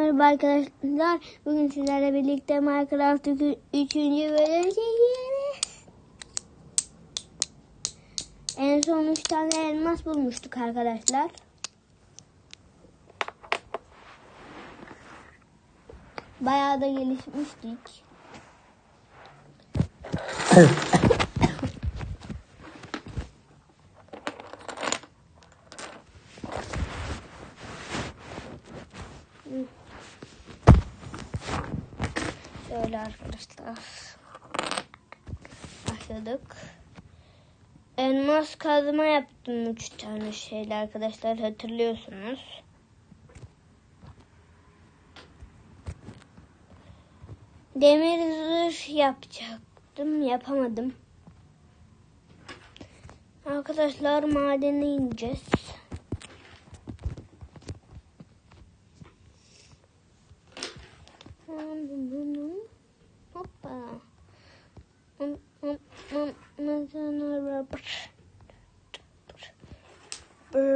Merhaba arkadaşlar. Bugün sizlerle birlikte Minecraft 3. bölüm çekiyoruz. En son 3 tane elmas bulmuştuk arkadaşlar. Bayağı da gelişmiştik. Şöyle arkadaşlar. Başladık. Elmas kazma yaptım üç tane şeyle arkadaşlar hatırlıyorsunuz. Demir zırh yapacaktım yapamadım. Arkadaşlar madene ineceğiz.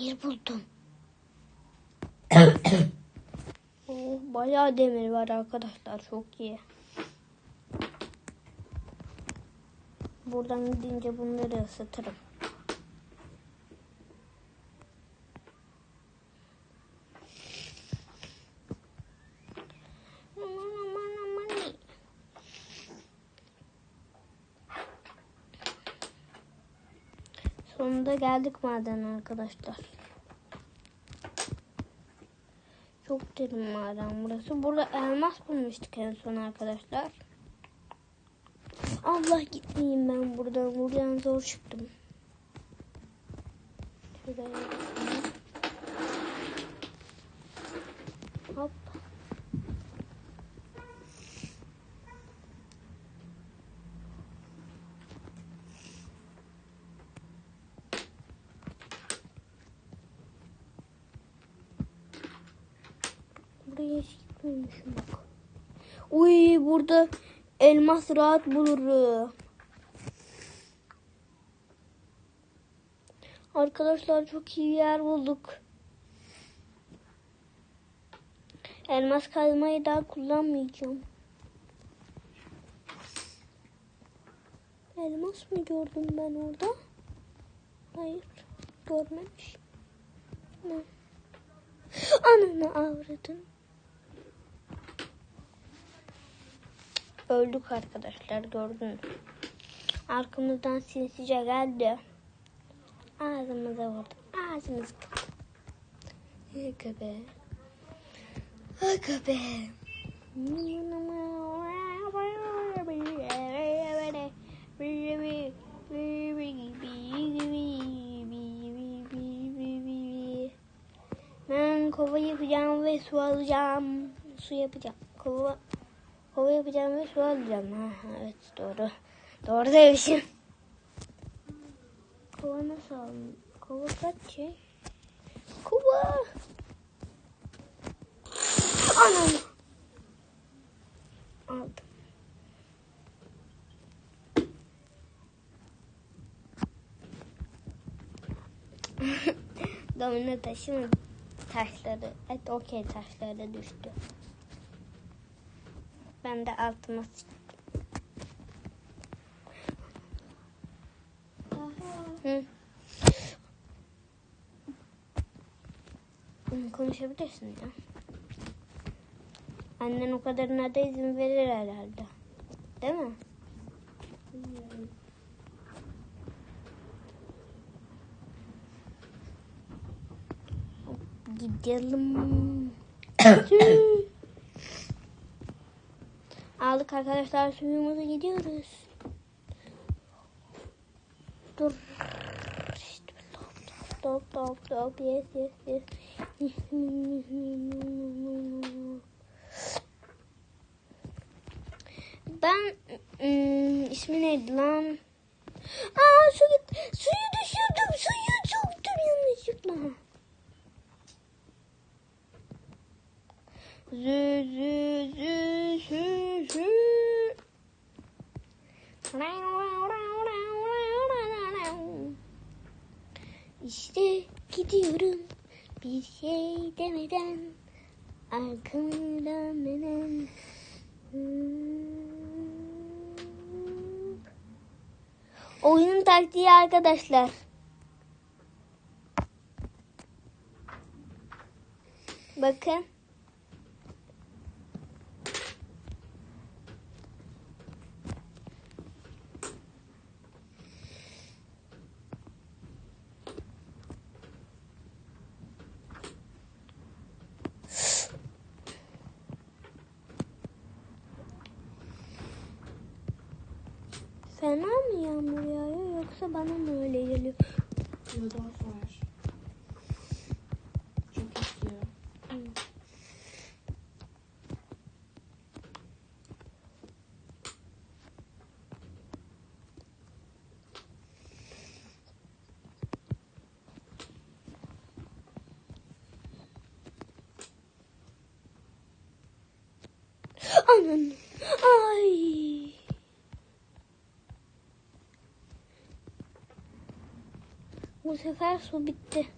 demir buldum. Oh, bayağı demir var arkadaşlar. Çok iyi. Buradan gidince bunları ısıtırım. Sonunda geldik maden arkadaşlar. Çok derin maden burası. Burada elmas bulmuştuk en son arkadaşlar. Allah gitmeyeyim ben buradan. Buradan zor çıktım. Şuraya bakalım. Hop. Buraya hiç gitmemişim bak. Burada elmas rahat bulurum. Arkadaşlar çok iyi yer bulduk. Elmas kazmayı daha kullanmayacağım. Elmas mı gördüm ben orada? Hayır, görmemiş. Ne? Ananı avradın. Öldük arkadaşlar gördünüz. Arkamızdan sinsice geldi. Ağzımıza vurdu. Ağzımız. Aga be. Ben kova yapacağım ve su alacağım. Su yapacağım. Kova Kova yapacağım ve su alacağım. Ha, evet doğru. Doğru demişim. Kova nasıl alın? Kova kaç şey? Kova. Anam. Aldım. Domino taşı? Taşları. Evet okey taşları düştü. Ben de altıma Hı. Konuşabilirsin ya. Annen o kadarına da izin verir herhalde. Değil mi? Bilmiyorum. Gidelim. Aldık arkadaşlar suyumuzu gidiyoruz. Dur. İşte Top top top top yes yes yes. Ben ım, ismi neydi lan? Aa su. Suyu düşürdüm. Suyu soktum yanlışlıkla. Zü zü zü zü. İşte gidiyorum bir şey demeden arkamı dönmeden. Oyunun taktiği arkadaşlar. Bakın. Fena mı yağmur yağıyor yoksa bana mı öyle geliyor? Yıldoz var. Sefer su bitti.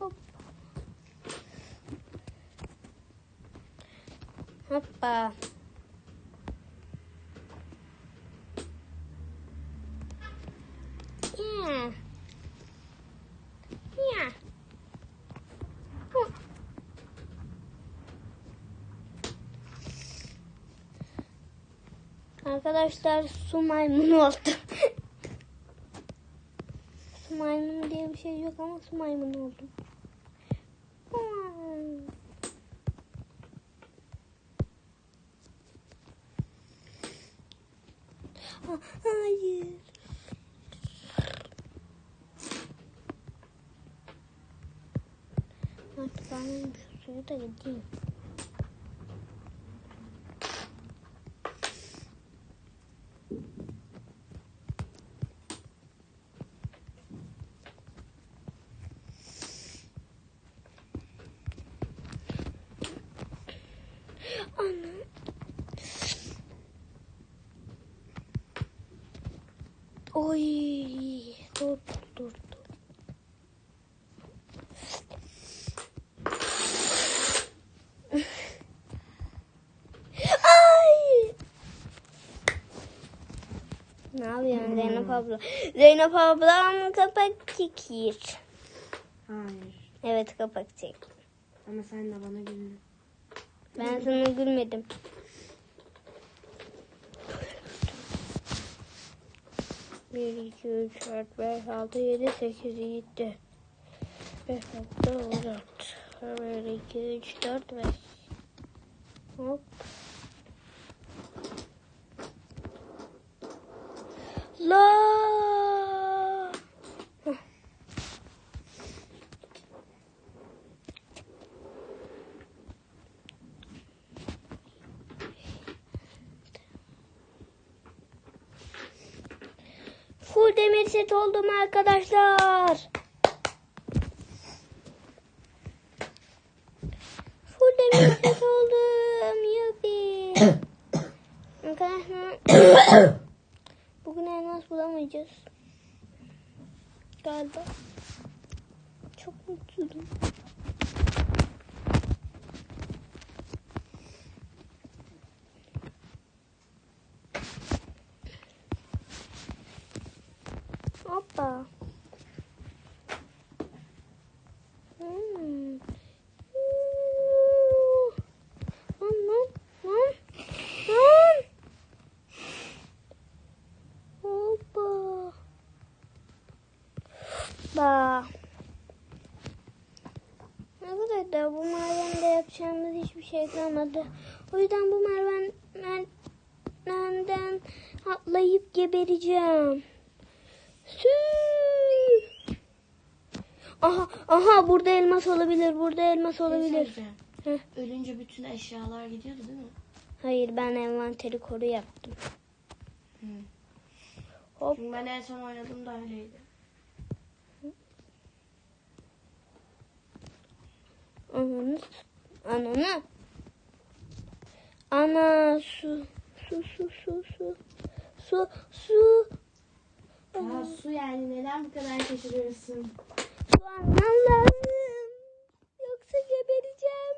Hop. Hoppa. Arkadaşlar su maymunu oldu. su maymunu diye bir şey yok ama su maymunu oldum. Ha- Hayır. Artık ben şu suyu da gideyim. Ana. Oy. Dur dur dur. dur. Ay. Ne yapıyorsun Zeynep abla? Zeynep ablam kapak çekiyor. Hayır. Evet kapak çek. Ama sen de bana gülme. Ben sana gülmedim. Bir, iki, üç, dört, beş, altı, yedi, sekiz, yedi. Beş, altı, on dört. Bir, iki, üç, dört, beş. Hop. La. Full demir set oldum arkadaşlar. 的。Şey kalmadı. O yüzden bu merdiven merdivenden atlayıp gebereceğim. Sü. Aha, aha burada elmas olabilir. Burada elmas olabilir. Heh. Ölünce bütün eşyalar gidiyordu değil mi? Hayır ben envanteri koru yaptım. Hı. Hop. Çünkü ben en son oynadığımda öyleydi. Ananı. Ananı. Ana su. Su su su su. Su su. Ya su yani neden bu kadar şaşırıyorsun? Su almam lazım. Yoksa gebereceğim.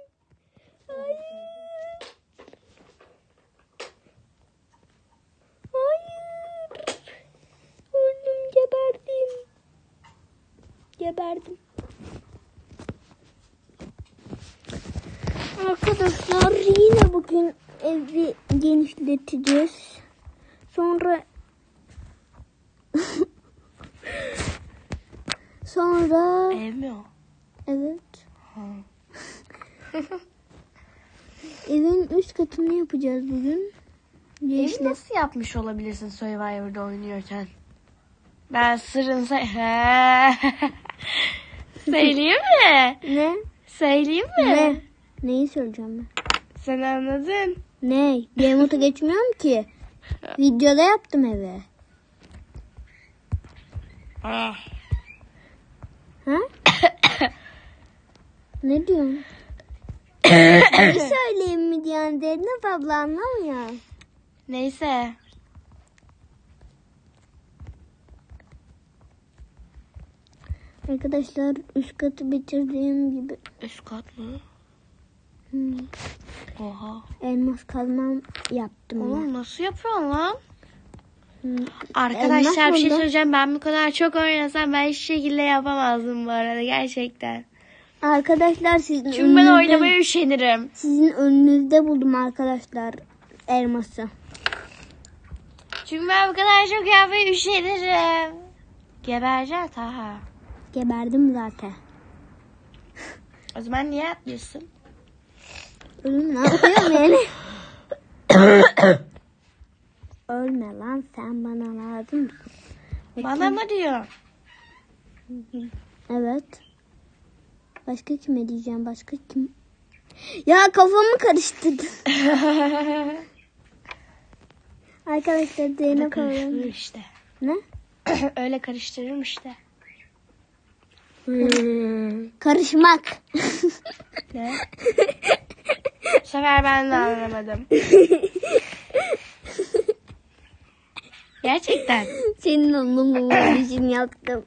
Hayır. Hayır. Öldüm geberdim. Geberdim. Arkadaşlar yine bugün evi genişleteceğiz. Sonra sonra Ev mi o? evet evin üst katını yapacağız bugün. Evi nasıl yapmış olabilirsin Survivor'da oynuyorken? Ben sırrını say... Söyleyeyim mi? Ne? Söyleyeyim mi? Ne? Neyi söyleyeceğim ben? Sen anladın. Ne? Game mode'a geçmiyorum ki. Videoda yaptım evi. Ah. Ha? ne diyorsun? Bir söyleyeyim mi diyorsun Zeynep abla anlamıyor. Neyse. Arkadaşlar üst katı bitirdiğim gibi Üst kat mı? Hmm, Oha. elmas kazmam yaptım. ben. Oğlum nasıl yapıyorsun lan? Hmm, Arkadaşlar bir şey söyleyeceğim. Ben bu kadar çok oynasam ben hiçbir şekilde yapamazdım bu arada gerçekten. Arkadaşlar sizin Çünkü ben önünüzde, oynamaya üşenirim. sizin önünüzde buldum arkadaşlar elması. Çünkü ben bu kadar çok yapmaya üşenirim. Gebereceğim Taha. Geberdim zaten. O zaman niye yapmıyorsun? Ölüm ne yapıyorum yani? Ölme lan sen bana lazım? Bana mı diyor? Evet. Başka kime diyeceğim? Başka kim? Ya kafamı karıştırdın. Arkadaşlar Zeynep ablam. işte. Ne? Öyle karıştırırım işte. Karışmak. Ne? Sefer ben de anlamadım. Gerçekten. Senin onun için yaptım.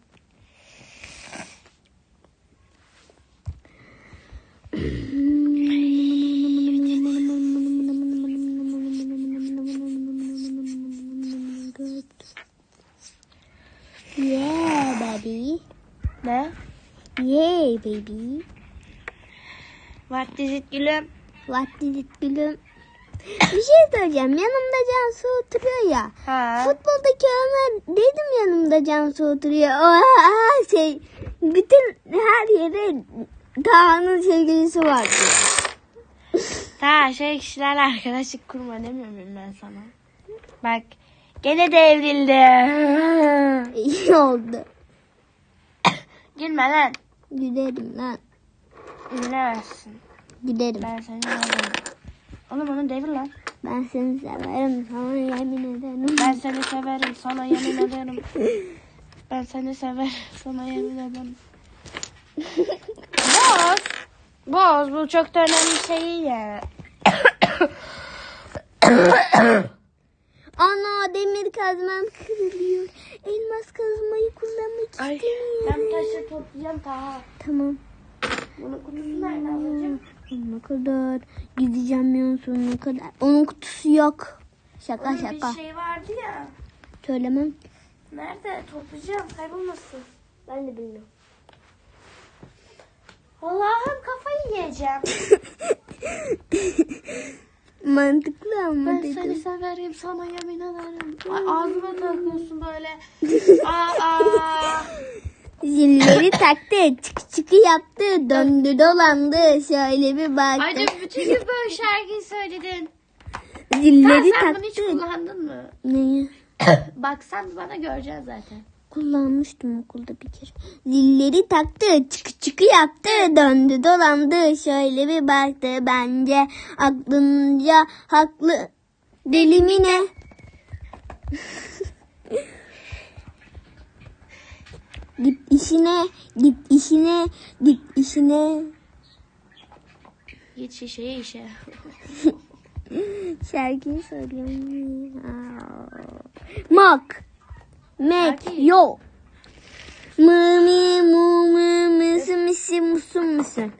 Yeah, baby. Ne? Yeah, baby. What is it gülüm? What is it gülüm? Bir şey söyleyeceğim. Yanımda Cansu oturuyor ya. Ha. Futboldaki Ömer dedim yanımda Cansu oturuyor. O her şey bütün her yere Dağ'ın sevgilisi vardı. Ta şey kişilerle arkadaşlık kurma demiyor muyum ben sana? Bak gene devrildi. İyi oldu. Gülme lan. Gülerim lan. Gülemezsin. Gülerim. Ben seni severim. Oğlum onu devir lan. Ben seni severim. Sana yemin ederim. Ben seni severim sana yemin ederim. Ben seni severim sana yemin ederim. Boz. Boz bu çok da önemli şey ya. Ana demir kazmam kırılıyor. Elmas kazmayı kullanmak Ay istemiyorum. ben taşı toplayacağım Taha. Tamam. Bunun kutusu nerede ablacığım? Ne kadar gideceğim yan sonuna kadar. Onun kutusu yok. Şaka Onun şaka. bir şey vardı ya. Söylemem. Nerede? Toplayacağım kaybolmasın. Ben de bilmiyorum. Allah'ım kafayı yiyeceğim. Mantıklı ama Ben dedim. seni severim sana yemin ederim. Ay, ağzıma takıyorsun böyle. Aa, aa. Zilleri taktı, çık çıkı yaptı, döndü dolandı, şöyle bir baktı. Ay dur bütün gün böyle şarkıyı söyledin. Sen, Zilleri sen bunu hiç taktı. kullandın mı? Neyi? Bak sen bana göreceksin zaten. Kullanmıştım okulda bir kere. Zilleri taktı, çıkı çıkı yaptı, döndü dolandı, şöyle bir baktı. Bence aklınca haklı. Deli mi ne? git işine, git işine, git işine. Git şişeye işe. Şarkıyı söylüyorum. Mak. Mek. Yo. Mı mi mu mu mısı mısı musu musun?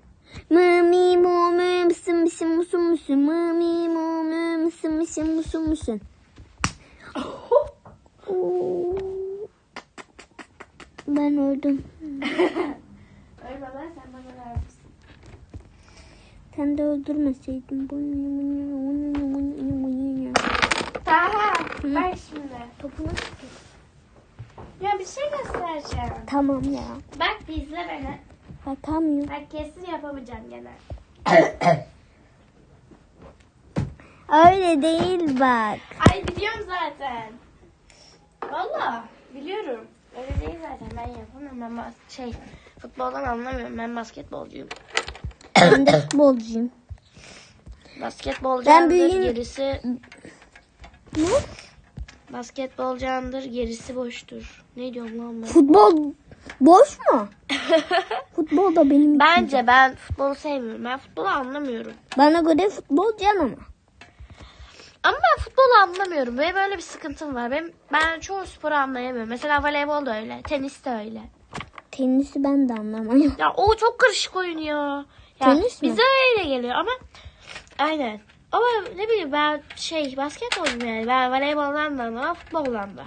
Mı mi mu mu mısı mısı musu musun? Mı mi mu mu mısı mısı musu musun? Oo. Ben öldüm. Öyle baba sen bana ver misin? Sen de öldürmeseydin. Taha bak şimdi. Topunu Ya bir şey göstereceğim. Tamam ya. Bak bir izle beni. Bakamıyorum. Bak kesin yapamayacağım gene. Öyle değil bak. Ay biliyorum zaten. Valla biliyorum. Öyle değil zaten ben yapamam. Ben bas- şey futboldan anlamıyorum. Ben basketbolcuyum. Ben de futbolcuyum. Basketbolcu Ben büyüyeyim- gerisi Ne? basketbolcu andır gerisi boştur. Ne diyorum lan ben? Futbol boş mu? Futbol da benim. Bence ben futbolu sevmiyorum. Ben futbolu anlamıyorum. Bana göre futbol can ama. Ama ben futbolu anlamıyorum. Benim böyle bir sıkıntım var. Benim, ben çoğu sporu anlayamıyorum. Mesela voleybol da öyle. Tenis de öyle. Tenisi ben de anlamıyorum. Ya o çok karışık oyun ya. ya Tenis mi? Bize öyle geliyor ama aynen. Ama ne bileyim ben şey basketbolcuyum yani. Ben voleyboldan da anlamam, futboldan da.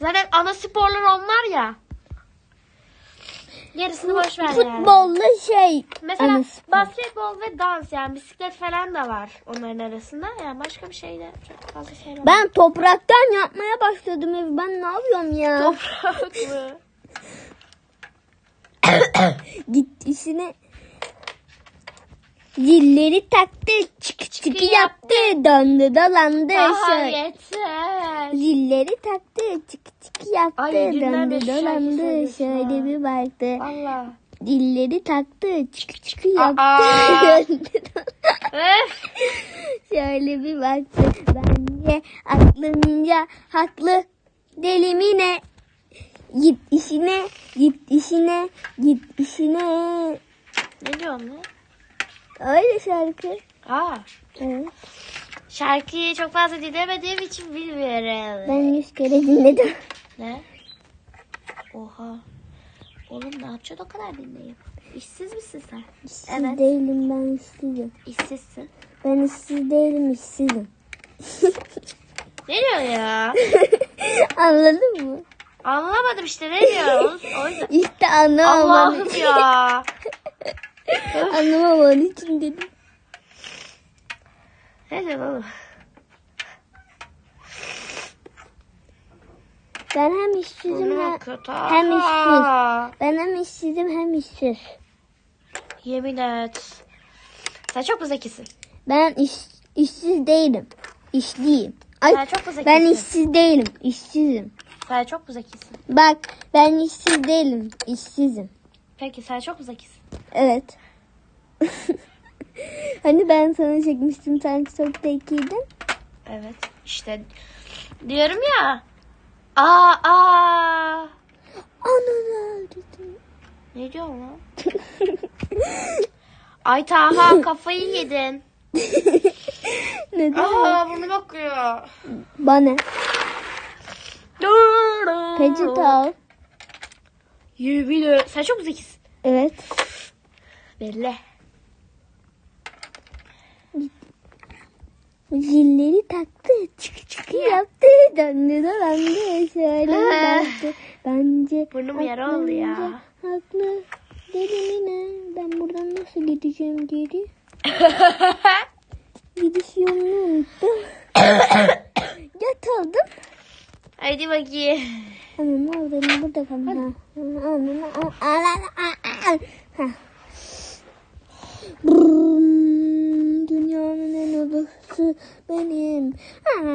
Zaten ana sporlar onlar ya. Gerisini boş ver yani. Futbolla şey. Mesela anası. basketbol ve dans yani bisiklet falan da var onların arasında. Yani başka bir şey de çok fazla sevmem. Ben topraktan yapmaya başladım evi. Ben ne yapıyorum ya? Toprak mı? Git işine. Zilleri taktı, çık çıkı yaptı, döndü dolandı. Şöyle. yeter. Zilleri taktı, çık çık yaptı, Ay, döndü şarkıyı dolandı. söylüyorsun Şöyle ha. bir baktı. Valla. Dilleri taktı, çık çık yaptı. Aa. Öf. Şöyle bir baktı. Bence aklınca haklı. Deli mi ne? Git işine, git işine, git işine. Ne diyorsun lan? Öyle şarkı. Aa. Evet. Şarkıyı çok fazla dinlemediğim için bilmiyorum. Ben yüz kere dinledim. Ne? Oha. Oğlum ne yapacaksın o kadar dinleyip? İşsiz misin sen? İşsiz Evet. değilim ben işsizim. İşsizsin. Ben işsiz değilim işsizim. Ne diyor ya? Anladın mı? Anlamadım işte ne diyor? O yüzden. İşte anlamaman Allah'ım için. Ya. anlamaman için dedim. Ne diyor oğlum? Ben hem işsizim hem, işsiz. Ben hem işsizim hem işsiz. Yemin et. Sen çok mu zekisin? Ben iş, işsiz değilim. İşliyim. Ay, Sen çok mu zekisin? ben işsiz değilim. İşsizim. Sen çok mu zekisin? Bak ben işsiz değilim. İşsizim. Peki sen çok mu zekisin? Evet. hani ben sana çekmiştim sen çok tekiydin. Evet. İşte diyorum ya. Aa aa. Ananı öldürdüm. Ne diyorsun lan? Ay Taha kafayı yedin. Neden? Aa bunu bakıyor. Bana. Peçete al. Yemin et. Sen çok zekisin. Evet. Belli. Zilleri taktı. Çık çık yaptı. Döndü dolandı. Şöyle baktı. Bence Burnum yara oldu ya. Haklı. Deli mi ne? Ben buradan nasıl gideceğim geri? Gidiş yolunu unuttum. Yatıldım. Hadi bakayım. Anam orada burada kalın. Ha. Anam, anam, anam. Ha. Brrrr, Dünyanın en hızlısı benim. Aa,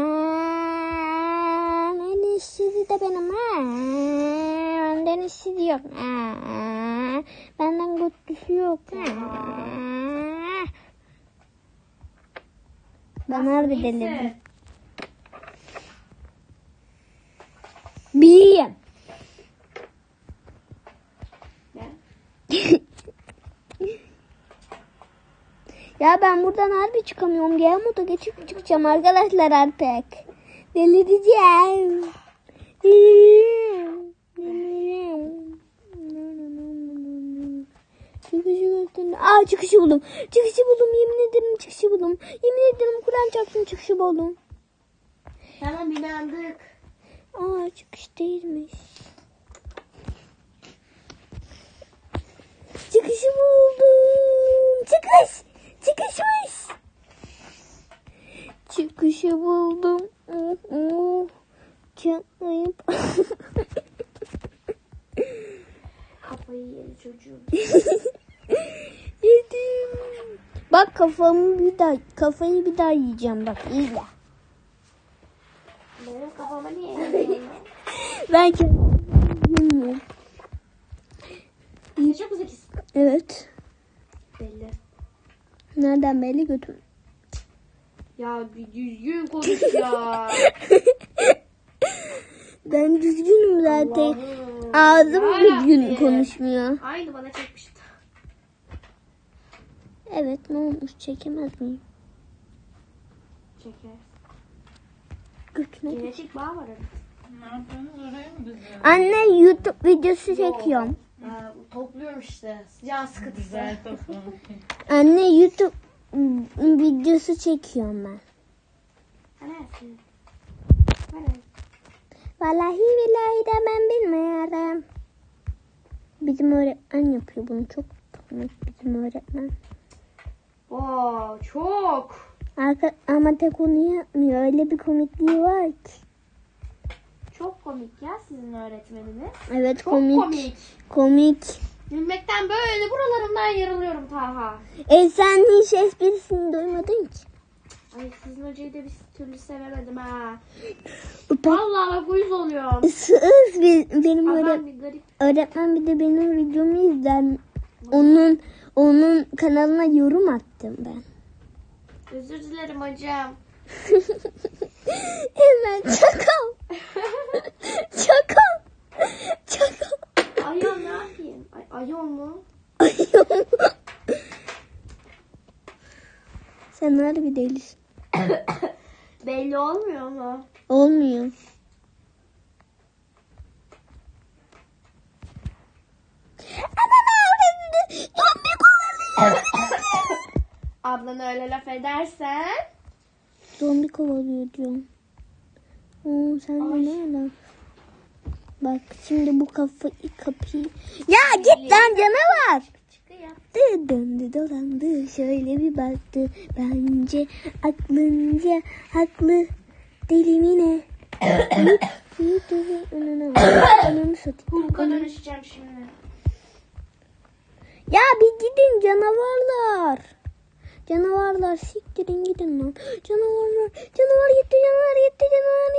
En iyisi de benim. Aa, Benden iyisi yok. Aa, Benden kötüsü yok. Aa. Ben harbi delirdim. Bileyim. Ya ben buradan harbi çıkamıyorum. Gel moda geçip çıkacağım arkadaşlar artık. Delireceğim. Çıkışı gösterdi. Aa çıkışı buldum. Çıkışı buldum. Yemin ederim çıkışı buldum. Yemin ederim Kur'an çarpsın çıkışı buldum. Tamam inandık. Aa çıkış değilmiş. Çıkışı buldum. Çıkış. Çıkışmış. Çıkışı buldum. Çatlayıp. Kafayı yedi çocuğum. Yedim. Bak kafamı bir daha kafayı bir daha yiyeceğim bak izle. Benim kafama niye yedin? Ben kendim yemiyorum. Çok zekisin. Evet. Belli. Nereden belli götüm. Ya bir düzgün konuş ya. Ben düzgünüm zaten. Allah'ım. Ağzım Yarabbim. düzgün konuşmuyor. Aynı bana çekmişti. Evet ne olmuş çekemez miyim? Çeker. Götüne. Genetik bağ var arada. Anne YouTube videosu çekiyorum. Ha, topluyorum işte. Can sıkıntısı. Anne YouTube videosu çekiyorum ben. Neresi? Vallahi billahi de ben bilmiyorum. Bizim öğretmen yapıyor bunu çok komik bizim öğretmen. Oo çok. Arka, ama tek onu yapmıyor. Öyle bir komikliği var ki. Çok komik ya sizin öğretmeniniz. Evet Çok komik. komik. Komik. Gülmekten böyle buralarımdan yarılıyorum Taha. E sen hiç esprisini duymadın ki. Ay sizin hocayı da bir türlü sevemedim ha. Vallahi bak uyuz oluyorum. sığız bir- benim öğret Adam bir garip. öğretmen bir de benim videomu izler. Onun onun kanalına yorum attım ben. Özür dilerim hocam. Hemen çakal. çakal. Çakal. Ayol ne yapayım? Ay, ayol mu? Sen harbi delisin. Belli olmuyor mu? Olmuyor. Ablanı öyle laf edersen. Zombi kovalıyor diyorum. Oo, sen Ay. de ne lan? Bak şimdi bu kafayı kapıyı. Ya git lan canavar. Dö- Döndü dolandı şöyle bir baktı. Bence aklınca haklı. Deli mi ne? Yürü, yürü, önüne. Önünü satayım. Hulk'a dönüşeceğim şimdi. Ya bir gidin canavarlar. Canavarlar siktirin gidin lan. Canavarlar. Canavar gitti canavar gitti canavar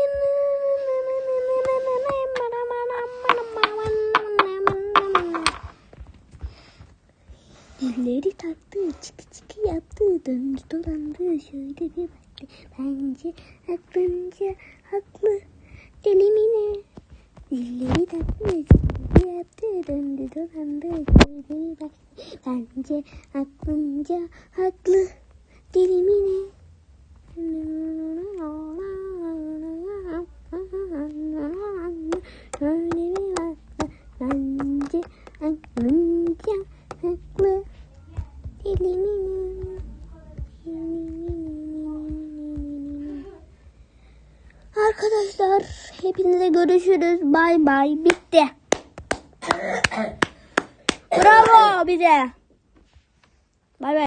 Dilleri taktı çıkı çıkı yaptı döndü dolandı şöyle bir baktı bence aklınca haklı deli mi ne Dilleri taktı çıkı döndü şöyle bir baktı bence aklınca haklı deli mi ne Şöyle bir baktı bence aklınca haklı deli mi ne Arkadaşlar hepinize görüşürüz. Bay bay. Bitti. Bravo bize. Bay bay.